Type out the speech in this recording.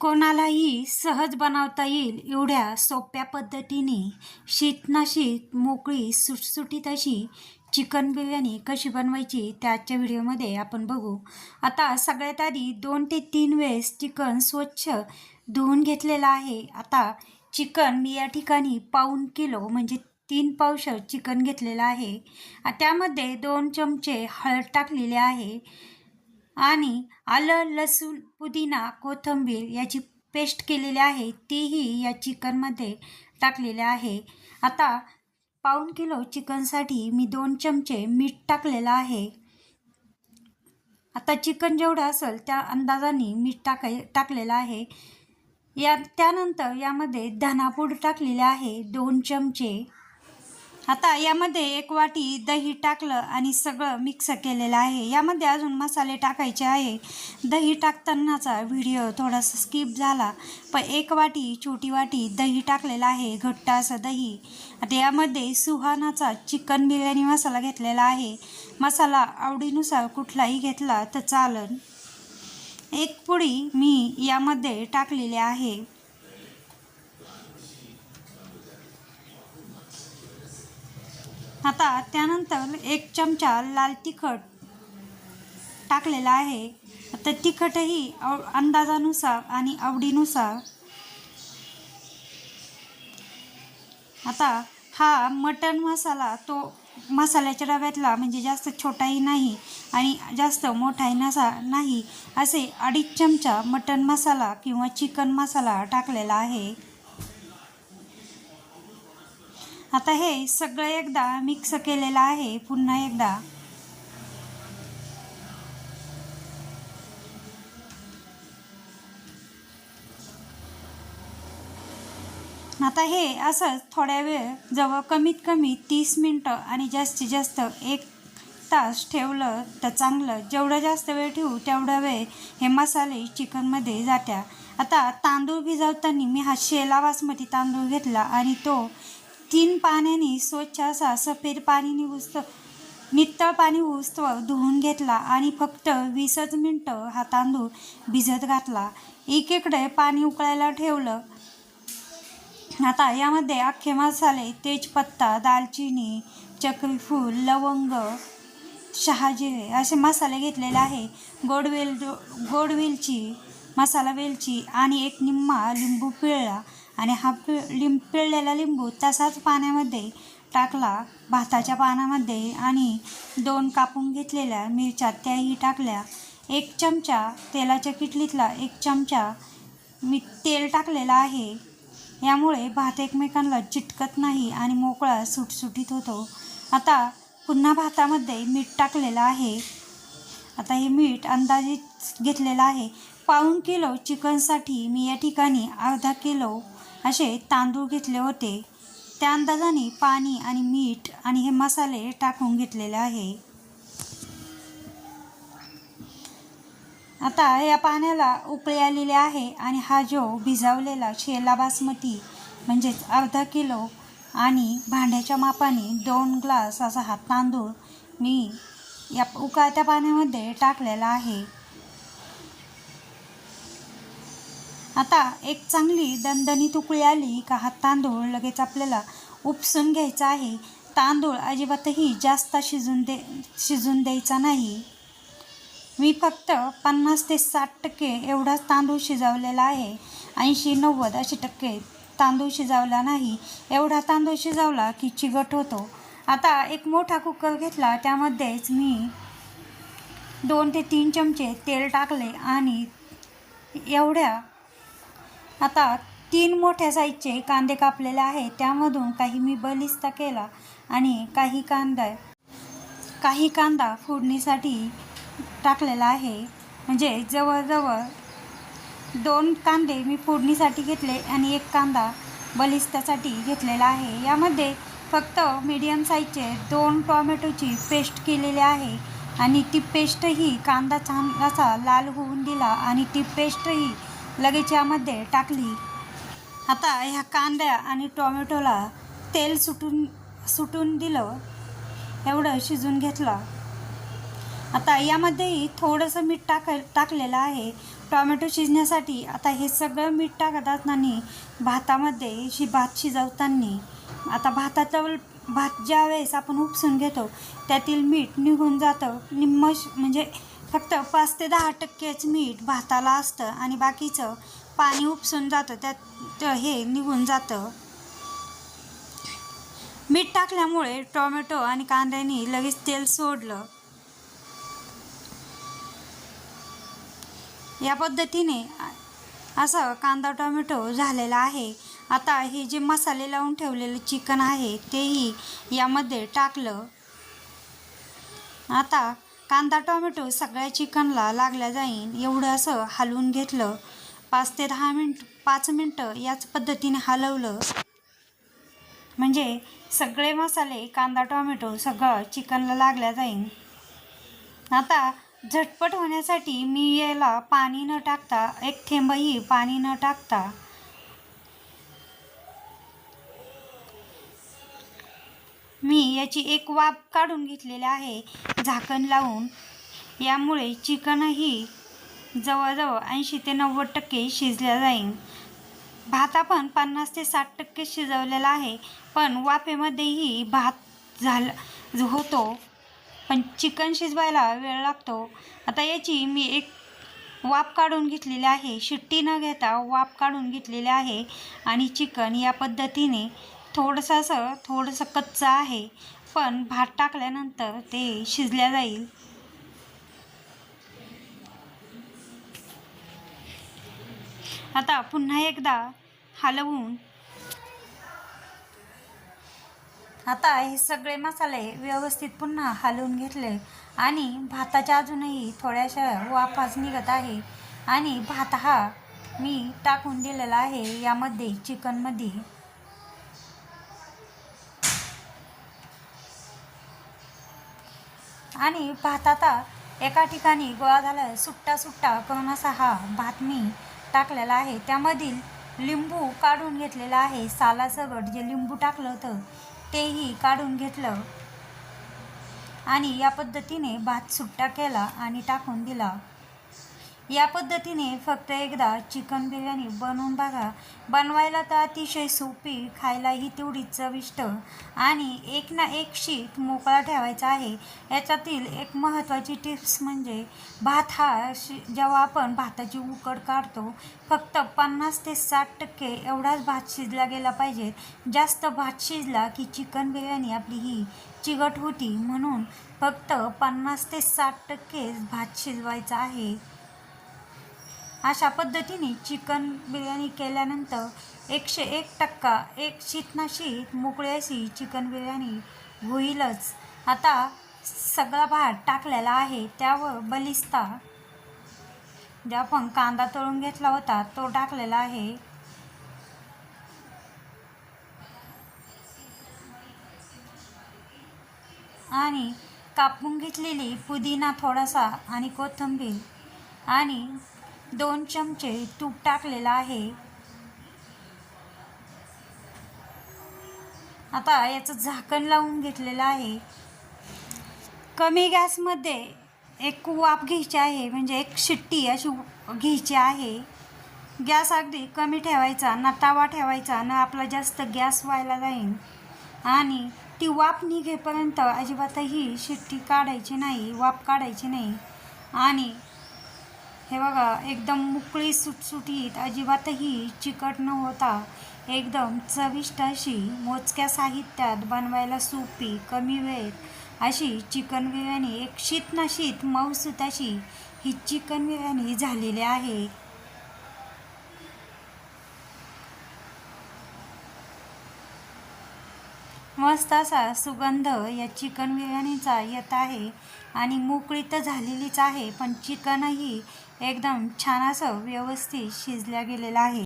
कोणालाही सहज बनवता येईल एवढ्या सोप्या पद्धतीने. शीतनाशीत मोकळी सुटसुटीत अशी चिकन बिर्याणी कशी बनवायची त्याच्या व्हिडिओमध्ये आपण बघू. आता सगळ्यात आधी दोन ते तीन वेळेस चिकन स्वच्छ धुवून घेतलेलं आहे. आता चिकन मी या ठिकाणी पाऊन किलो म्हणजे तीन पावशर चिकन घेतलेलं आहे. त्यामध्ये दोन चमचे हळद टाकलेले आहे. आणि आलं लसूण पुदिना कोथिंबीर याची पेस्ट केलेली आहे तीही या चिकनमध्ये टाकलेले आहे. आता पाऊण किलो चिकनसाठी मी दोन चमचे मीठ टाकलेलं आहे. आता चिकन जेवढं असेल त्या अंदाजाने मीठ टाकाय टाकलेलं आहे. या त्यानंतर यामध्ये धनापूड टाकलेले आहे दोन चमचे. आता यामध्ये एक वाटी दही टाकलं आणि सगळं मिक्स केलेलं आहे. यामध्ये अजून मसाले टाकायचे आहे. दही टाकतानाचा व्हिडिओ थोडासा स्किप झाला पण एक वाटी छोटी वाटी दही टाकलेला आहे घट्ट असं दही. आता यामध्ये सुहानाचा चिकन बिर्याणी मसाला घेतलेला आहे. मसाला आवडीनुसार कुठलाही घेतला तर चालन. एक पुडी मी यामध्ये टाकलेली आहे. आता त्यानंतर एक चमचा लाल तिखट टाकलेला आहे. आता तिखटही आव अंदाजानुसार आणि आवडीनुसार. आता हा मटन मसाला तो मसाल्याच्या डब्यातला म्हणजे जास्त छोटाही नाही आणि जास्त मोठाही नसा नाही असे अडीच चमचा मटन मसाला किंवा चिकन मसाला टाकलेला आहे. आता हे सगळं एकदा मिक्स केलेलं आहे. पुन्हा एकदा. आता हे असंच थोड्या वेळ जवळ कमीत कमी तीस मिनटं आणि जास्तीत जास्त एक तास ठेवलं तर चांगलं. जेवढं जास्त वेळ ठेवू तेवढा वेळ हे मसाले चिकनमध्ये जात्या. आता तांदूळ भिजवताना मी हा शेला बासमती तांदूळ घेतला आणि तो तीन पाण्याने स्वच्छ असा सफेद पाणी उस्त नित्तळ पाणी उस्तव धुवून घेतला आणि फक्त वीसच मिनटं हा तांदूळ भिजत घातला. एकीकडे पाणी उकळायला ठेवलं. आता यामध्ये अख्खे मसाले तेजपत्ता दालचिनी चक्रीफूल लवंग शहाजिरे असे मसाले घेतलेले आहे. गोडवेल गोडवेलची गोड वेलची मसाला वेलची आणि एक निम्मा लिंबू पिळला. आणि हा पिळ लिंब पिळलेला लिंबू तसाच पाण्यामध्ये टाकला भाताच्या पानामध्ये आणि दोन कापून घेतलेल्या मिरच्या त्याही टाकल्या. एक चमचा तेलाच्या किटलीतला एक चमचा मी तेल टाकलेला आहे. यामुळे भात एकमेकांना चिटकत नाही आणि मोकळा सुटसुटीत होतो. आता पुन्हा भातामध्ये मीठ टाकलेलं आहे. आता हे मीठ अंदाजित घेतलेलं आहे. पाऊण किलो चिकनसाठी. मी या ठिकाणी अर्धा किलो असे तांदूळ घेतले होते. त्या अंदाजाने पाणी आणि मीठ आणि हे मसाले टाकून घेतलेले आहे. आता या पाण्याला उकळी आलेली आहे आणि हा जो भिजवलेला शेला बासमती म्हणजेच अर्धा किलो आणि भांड्याच्या मापाने दोन ग्लास असा हा तांदूळ मी या उकळत्या पाण्यामध्ये टाकलेला आहे. आता एक चांगली दणदणी तुकळी आली का हा तांदूळ लगेच आपल्याला उपसून घ्यायचा आहे. तांदूळ अजिबातही जास्त शिजून दे शिजून द्यायचा नाही. मी फक्त पन्नास ते साठ टक्के एवढाच तांदूळ शिजवलेला आहे. ऐंशी नव्वद असे टक्के तांदूळ शिजवला नाही. एवढा तांदूळ शिजवला की चिगट होतो. आता एक मोठा कुकर घेतला त्यामध्येच मी दोन ते तीन चमचे तेल टाकले आणि एवढ्या आता तीन मोठ्या साईजचे कांदे कापलेले आहे. त्यामधून काही मी बलिस्ता केला आणि काही कांदा काही कांदा फोडणीसाठी टाकलेला आहे. म्हणजे जवळजवळ दोन कांदे मी फोडणीसाठी घेतले आणि एक कांदा बलिस्त्यासाठी घेतलेला आहे. यामध्ये फक्त मीडियम साईजचे दोन टॉमॅटोची पेस्ट केलेली आहे आणि ती पेस्टही कांदा छान असा लाल होऊन दिला आणि ती पेस्टही लगेच यामध्ये टाकली. आता ह्या कांद्या आणि टोमॅटोला तेल सुटून सुटून दिलं एवढं शिजून घेतलं. आता यामध्येही थोडंसं मीठ टाक टाकलेलं आहे. टॉमॅटो शिजण्यासाठी आता हे सगळं मीठ टाकत असताना भातामध्ये शि भात शिजवताना आता भाताचं भात ज्या वेळेस आपण उपसून घेतो त्यातील मीठ निघून जातं. निम्म म्हणजे फक्त पाच ते दहा टक्केच मीठ भाताला असतं आणि बाकीचं पाणी उपसून जातं त्यात हे निघून जातं. मीठ टाकल्यामुळे टोमॅटो आणि कांद्याने लगेच तेल सोडलं. या पद्धतीने असं कांदा टोमॅटो झालेला आहे. आता हे जे मसाले लावून ठेवलेलं चिकन आहे तेही यामध्ये टाकलं. आता कांदा टोमॅटो सगळ्या चिकनला लागल्या जाईन एवढं असं हलवून घेतलं. पाच ते दहा मिनट पाच मिनटं याच पद्धतीने हलवलं. म्हणजे सगळे मसाले कांदा टोमॅटो सगळं चिकनला लागल्या जाईन. आता झटपट होण्यासाठी मी याला पाणी न टाकता एक थेंबही पाणी न टाकता मी याची एक वाफ काढून घेतलेली आहे झाकण लावून. यामुळे चिकनही जवळजवळ ऐंशी ते नव्वद टक्के शिजल्या जाईल भात आपण पन्नास ते साठ टक्के शिजवलेला आहे पण वाफेमध्येही भात झाला होतो. पण चिकन शिजवायला वेळ लागतो. आता याची मी एक वाफ काढून घेतलेली आहे. शिट्टी न घेता वाफ काढून घेतलेली आहे आणि चिकन या पद्धतीने थोडंसं असं थोडंसं कच्चं आहे पण भात टाकल्यानंतर ते शिजल्या जाईल. आता पुन्हा एकदा हलवून आता हे सगळे मसाले व्यवस्थित पुन्हा हलवून घेतले आणि भाताच्या अजूनही थोड्याशा वाफाच निघत आहे आणि भात हा मी टाकून दिलेला आहे यामध्ये चिकनमध्ये. आणि भात आता एका ठिकाणी गोळा झाला सुट्टा सुट्टा करून असा हा भात मी टाकलेला आहे. त्यामधील लिंबू काढून घेतलेला आहे. सालासकट जे लिंबू टाकलं होतं तेही काढून घेतलं आणि या पद्धतीने भात सुट्टा केला आणि टाकून दिला. या पद्धतीने फक्त एकदा चिकन बिर्याणी बनवून बघा. बनवायला तर अतिशय सोपी खायलाही तेवढी चविष्ट आणि एक ना एक शीत मोकळा ठेवायचा आहे. याच्यातील एक महत्त्वाची टिप्स म्हणजे भात हा जेव्हा आपण भाताची उकड काढतो फक्त पन्नास ते साठ टक्के एवढाच भात शिजला गेला पाहिजे. जास्त भात शिजला की चिकन बिर्याणी आपली ही चिकट होती म्हणून फक्त पन्नास ते साठ टक्केच भात शिजवायचा आहे. अशा पद्धतीने चिकन बिर्याणी केल्यानंतर एकशे एक टक्का एक शीतनाशीत ना मोकळी अशी चिकन बिर्याणी होईलच. आता सगळा भात टाकलेला आहे त्यावर बलिस्ता जे आपण कांदा तळून घेतला होता तो टाकलेला आहे. आणि कापून घेतलेली पुदिना थोडासा आणि कोथिंबीर आणि दोन चमचे तूप टाकलेलं आहे. आता याचं झाकण लावून घेतलेलं आहे. कमी गॅसमध्ये एक वाफ घ्यायची आहे म्हणजे एक शिट्टी अशी घ्यायची आहे. गॅस अगदी कमी ठेवायचा ना तवा ठेवायचा ना आपला जास्त गॅस व्हायला जाईल आणि ती वाफ निघेपर्यंत अजिबातही शिट्टी काढायची नाही वाफ काढायची नाही. आणि हे बघा एकदम मोकळी सुटसुटीत अजिबातही चिकट न होता एकदम चविष्ट अशी मोजक्या साहित्यात बनवायला सोपी कमी वेळेत अशी चिकन बिर्याणी एक शीत ना शीत मऊसूत अशी ही चिकन बिर्याणी झालेली आहे. मस्त असा सुगंध या चिकन बिर्याणीचा येत आहे आणि मोकळी तर झालेलीच आहे पण चिकनही एकदम छान असं व्यवस्थित शिजल्या गेलेलं आहे.